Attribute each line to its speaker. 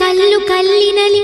Speaker 1: ಕಲ್ಲು ಕಲ್ಲಿನಲಿ